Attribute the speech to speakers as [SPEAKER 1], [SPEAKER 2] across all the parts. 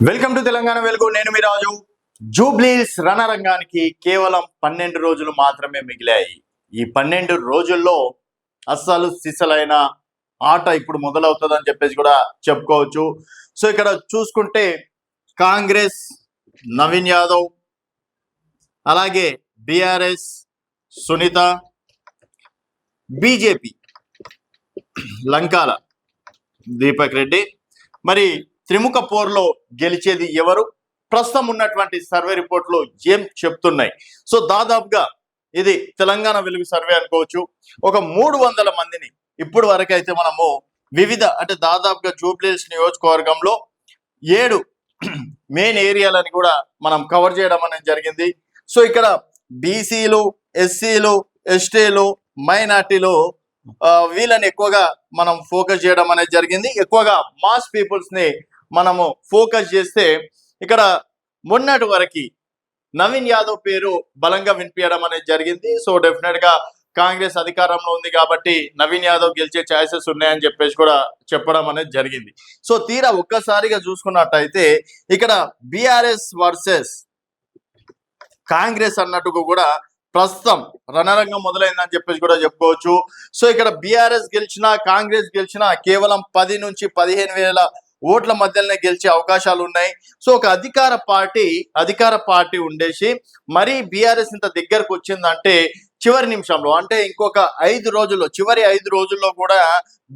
[SPEAKER 1] Welcome to Telangana వెలుగు. నేను మీ రాజు. జూబ్లీస్ రణరంగానికి కేవలం పన్నెండు రోజులు మాత్రమే మిగిలాయి. ఈ పన్నెండు రోజుల్లో అస్సలు సిసలైన ఆట ఇప్పుడు మొదలవుతుందని చెప్పేసి కూడా చెప్పుకోవచ్చు. సో ఇక్కడ చూసుకుంటే కాంగ్రెస్ నవీన్ యాదవ్ అలాగే బిఆర్ఎస్ సునీత బీజేపీ లంకాల దీపక్ రెడ్డి. మరి త్రిముఖ పోర్లో గెలిచేది ఎవరు? ప్రస్తుతం ఉన్నటువంటి సర్వే రిపోర్ట్లు ఏం చెప్తున్నాయి? సో దాదాపుగా ఇది తెలంగాణ వెలుగు సర్వే అనుకోవచ్చు. ఒక మూడు వందల మందిని ఇప్పుడు వరకు అయితే మనము వివిధ అంటే దాదాపుగా జూబ్లీస్ నియోజకవర్గంలో ఏడు మెయిన్ ఏరియాలని కూడా మనం కవర్ చేయడం అనేది జరిగింది. సో ఇక్కడ బీసీలు ఎస్సీలు ఎస్టీలు మైనార్టీలు వీళ్ళని ఎక్కువగా మనం ఫోకస్ చేయడం అనేది జరిగింది. ఎక్కువగా మాస్ పీపుల్స్ని మనము ఫోకస్ చేస్తే ఇక్కడ మొన్నటి వరకు నవీన్ యాదవ్ పేరు బలంగా వినిపించడం అనేది జరిగింది. సో డెఫినెట్గా కాంగ్రెస్ అధికారంలో ఉంది కాబట్టి నవీన్ యాదవ్ గెలిచే ఛాయిసెస్ ఉన్నాయని చెప్పేసి కూడా చెప్పడం అనేది జరిగింది. సో తీరా ఒక్కసారిగా చూసుకున్నట్టయితే ఇక్కడ బీఆర్ఎస్ వర్సెస్ కాంగ్రెస్ అన్నట్టుగా కూడా ప్రస్తుతం రణరంగం మొదలైందని చెప్పేసి కూడా చెప్పుకోవచ్చు. సో ఇక్కడ బీఆర్ఎస్ గెలిచినా కాంగ్రెస్ గెలిచినా కేవలం పది నుంచి పదిహేను వేల ఓట్ల మధ్యలోనే గెలిచే అవకాశాలు ఉన్నాయి. సో ఒక అధికార పార్టీ అధికార పార్టీ ఉండేసి మరీ బీఆర్ఎస్ ఇంత దగ్గరకు వచ్చిందంటే చివరి నిమిషంలో అంటే ఇంకొక ఐదు రోజుల్లో చివరి ఐదు రోజుల్లో కూడా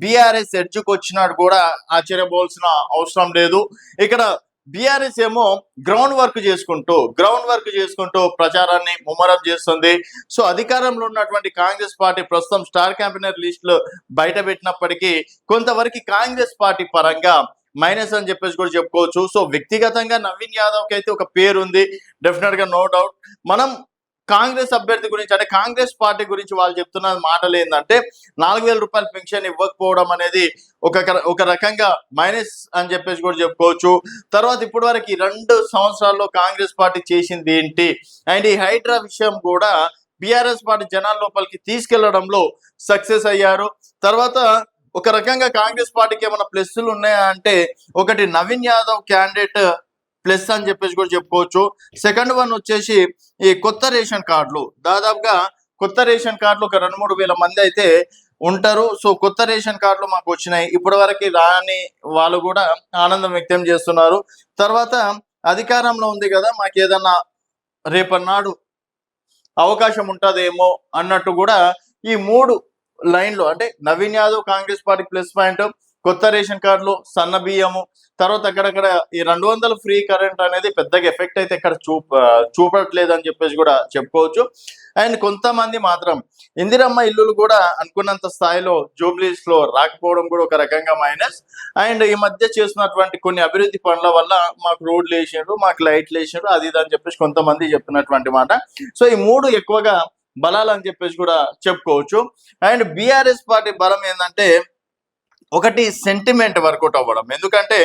[SPEAKER 1] బీఆర్ఎస్ ఎడ్జ్కి వచ్చినాడు కూడా ఆశ్చర్యపోవాల్సిన అవసరం లేదు. ఇక్కడ బీఆర్ఎస్ ఏమో గ్రౌండ్ వర్క్ చేసుకుంటూ గ్రౌండ్ వర్క్ చేసుకుంటూ ప్రచారాన్ని ముమ్మరం చేస్తుంది. సో అధికారంలో ఉన్నటువంటి కాంగ్రెస్ పార్టీ ప్రస్తుతం స్టార్ క్యాంపెయినర్ లిస్టులు బయట పెట్టినప్పటికీ కొంతవరకు కాంగ్రెస్ పార్టీ పరంగా మైనస్ అని చెప్పేసి కూడా చెప్పుకోవచ్చు. సో వ్యక్తిగతంగా నవీన్ యాదవ్కి అయితే ఒక పేరు ఉంది డెఫినెట్గా నో డౌట్ మనం కాంగ్రెస్ అభ్యర్థి గురించి అంటే కాంగ్రెస్ పార్టీ గురించి వాళ్ళు చెప్తున్న మాటలు ఏంటంటే నాలుగు వేల రూపాయల పెన్షన్ ఇవ్వకపోవడం అనేది ఒక ఒక రకంగా మైనస్ అని చెప్పేసి కూడా చెప్పుకోవచ్చు. తర్వాత ఇప్పటి వరకు ఈ రెండు సంవత్సరాల్లో కాంగ్రెస్ పార్టీ చేసింది ఏంటి? అండ్ ఈ హైడ్రా విషయం కూడా బీఆర్ఎస్ పార్టీ జనాల లోపలికి తీసుకెళ్ళడంలో సక్సెస్ అయ్యారు. తర్వాత ఒక రకంగా కాంగ్రెస్ పార్టీకి ఏమైనా ప్లస్లు ఉన్నాయా అంటే ఒకటి నవీన్ యాదవ్ క్యాండిడేట్ ప్లస్ అని చెప్పేసి కూడా చెప్పుకోవచ్చు. సెకండ్ వన్ వచ్చేసి ఈ కొత్త రేషన్ కార్డులు. దాదాపుగా కొత్త రేషన్ కార్డులు ఒక రెండు మూడు వేల మంది అయితే ఉంటారు. సో కొత్త రేషన్ కార్డులు మాకు వచ్చినాయి. ఇప్పటి వరకు రాని వాళ్ళు కూడా ఆనందం వ్యక్తం చేస్తున్నారు. తర్వాత అధికారంలో ఉంది కదా మాకు ఏదన్నా రేపన్నాడు అవకాశం ఉంటుందేమో అన్నట్టు కూడా ఈ మూడు లైన్లు అంటే Naveen Yadav Congress party plus point కొత్త రేషన్ కార్డులు సన్న బియ్యము తర్వాత అక్కడక్కడ ఈ రెండు వందల ఫ్రీ కరెంట్ అనేది పెద్దగా ఎఫెక్ట్ అయితే ఇక్కడ చూప చూపట్లేదు అని చెప్పేసి కూడా చెప్పుకోవచ్చు. అండ్ కొంతమంది మాత్రం ఇందిరమ్మ ఇల్లులు కూడా అనుకున్నంత స్థాయిలో జూబ్లీస్లో రాకపోవడం కూడా ఒక రకంగా మైనస్. అండ్ ఈ మధ్య చేస్తున్నటువంటి కొన్ని అభివృద్ధి పనుల వల్ల మాకు రోడ్లు వేసిండ్రు మాకు లైట్లు వేసిండ్రు అది ఇది అని చెప్పేసి కొంతమంది చెప్తున్నటువంటి మాట. సో ఈ మూడు ఎక్కువగా బలాలు అని చెప్పేసి కూడా చెప్పుకోవచ్చు. అండ్ బీఆర్ఎస్ పార్టీ బలం ఏంటంటే ఒకటి సెంటిమెంట్ వర్కౌట్ అవ్వడం. ఎందుకంటే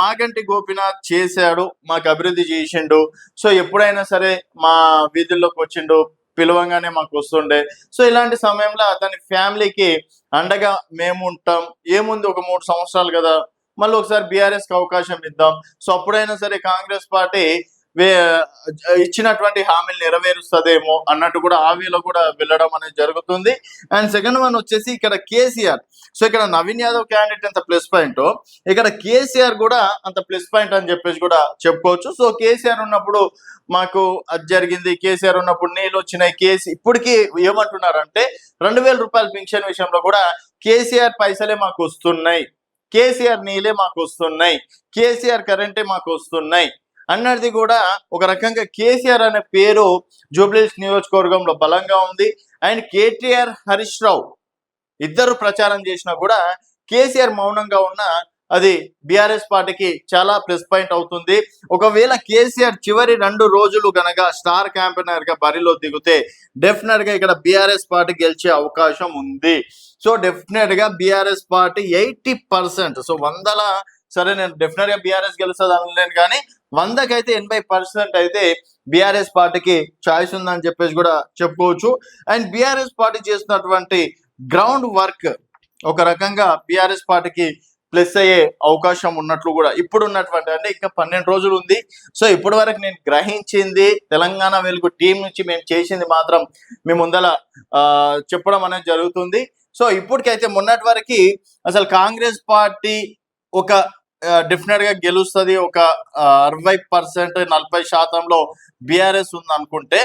[SPEAKER 1] మాగంటి గోపినాథ్ చేశాడు మాకు అభివృద్ధి చేసిండు. సో ఎప్పుడైనా సరే మా వీధుల్లోకి వచ్చిండు పిలవంగానే మాకు వస్తుండే. సో ఇలాంటి సమయంలో అతని ఫ్యామిలీకి అండగా మేము ఉంటాం. ఏముంది ఒక మూడు సంవత్సరాలు కదా మళ్ళీ ఒకసారి బీఆర్ఎస్కి అవకాశం ఇద్దాం. సో అప్పుడైనా సరే కాంగ్రెస్ పార్టీ ఇచ్చినటువంటి హామీలు నెరవేరుస్తుందేమో అన్నట్టు కూడా హామీలో కూడా వెళ్ళడం అనేది జరుగుతుంది. అండ్ సెకండ్ వన్ వచ్చేసి ఇక్కడ కేసీఆర్. సో ఇక్కడ నవీన్ యాదవ్ క్యాండిడేట్ అంత ప్లస్ పాయింట్ ఇక్కడ కేసీఆర్ కూడా అంత ప్లస్ పాయింట్ అని చెప్పేసి కూడా చెప్పుకోవచ్చు. సో కేసీఆర్ ఉన్నప్పుడు మాకు అది జరిగింది కేసీఆర్ ఉన్నప్పుడు నీళ్ళు వచ్చినాయి కేసీ ఇప్పటికీ ఏమంటున్నారంటే రెండు వేల రూపాయల పెన్షన్ విషయంలో కూడా కేసీఆర్ పైసలే మాకు వస్తున్నాయి. కేసీఆర్ నీళ్ళే మాకు వస్తున్నాయి. కేసీఆర్ కరెంటే మాకు వస్తున్నాయి. అన్నది కూడా ఒక రకంగా కేసీఆర్ అనే పేరు జూబ్లీస్ నియోజకవర్గంలో బలంగా ఉంది. అండ్ కేటీఆర్ హరీష్ రావు ఇద్దరు ప్రచారం చేసినా కూడా కేసీఆర్ మౌనంగా ఉన్న అది బీఆర్ఎస్ పార్టీకి చాలా ప్లస్ పాయింట్ అవుతుంది. ఒకవేళ కేసీఆర్ చివరి రెండు రోజులు గనక స్టార్ క్యాంపెయినర్గా బరిలో దిగితే డెఫినెట్గా ఇక్కడ బీఆర్ఎస్ పార్టీ గెలిచే అవకాశం ఉంది. సో డెఫినెట్గా BRS party eighty percent so వందల సరే నేను డెఫినెట్గా బీఆర్ఎస్ గెలుస్తుంది అనలేను కానీ వందకైతే ఎనభై పర్సెంట్ అయితే బీఆర్ఎస్ పార్టీకి చాయిస్ ఉందని చెప్పేసి కూడా చెప్పుకోవచ్చు. అండ్ బీఆర్ఎస్ పార్టీ చేస్తున్నటువంటి గ్రౌండ్ వర్క్ ఒక రకంగా బీఆర్ఎస్ పార్టీకి ప్లస్ అయ్యే అవకాశం ఉన్నట్లు కూడా ఇప్పుడు ఉన్నటువంటి అంటే ఇంకా పన్నెండు రోజులు ఉంది. సో ఇప్పటి వరకు నేను గ్రహించింది తెలంగాణ వెలుగు టీం నుంచి మేము చేసింది మాత్రం మీ ముందల చెప్పడం అనేది జరుగుతుంది. సో ఇప్పటికైతే మొన్నటి వరకు అసలు కాంగ్రెస్ పార్టీ ఒక డెఫినెట్గా గెలుస్తుంది ఒక అరవై పర్సెంట్ నలభై శాతంలో బీఆర్ఎస్ ఉంది అనుకుంటే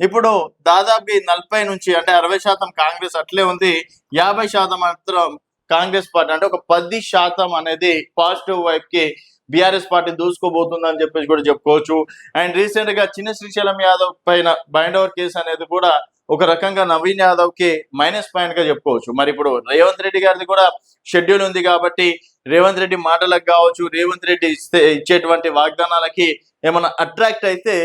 [SPEAKER 1] ఇప్పుడు దాదాపు నలభై నుంచి అంటే అరవై శాతం కాంగ్రెస్ అట్లే ఉంది యాభై శాతం మాత్రం కాంగ్రెస్ పార్టీ అంటే ఒక పది శాతం అనేది పాజిటివ్ వైపుకి బీఆర్ఎస్ పార్టీ దూసుకోబోతుంది అని చెప్పేసి కూడా చెప్పుకోవచ్చు. అండ్ రీసెంట్గా చిన్న శ్రీశైలం యాదవ్ పైన బైండ్ ఓవర్ కేసు అనేది కూడా ఒక రకంగా నవీన్ యాదవ్కి మైనస్ పాయింట్గా చెప్పుకోవచ్చు. మరి ఇప్పుడు రేవంత్ రెడ్డి గారిది కూడా షెడ్యూల్ ఉంది కాబట్టి రేవంత్ రెడ్డి మాటలకు కావచ్చు రేవంత్ రెడ్డి ఇస్తే ఇచ్చేటువంటి వాగ్దానాలకి ఏమైనా అట్రాక్ట్ అయితే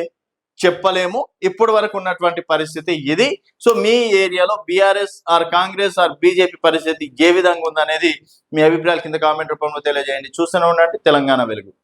[SPEAKER 1] చెప్పలేము. ఇప్పటి వరకు ఉన్నటువంటి పరిస్థితి ఇది. సో మీ ఏరియాలో BRS or Congress or BJP పరిస్థితి ఏ విధంగా ఉందనేది మీ అభిప్రాయాలు కింద కామెంట్ రూపంలో తెలియజేయండి. చూస్తూనే ఉండండి. తెలంగాణ వెలుగు.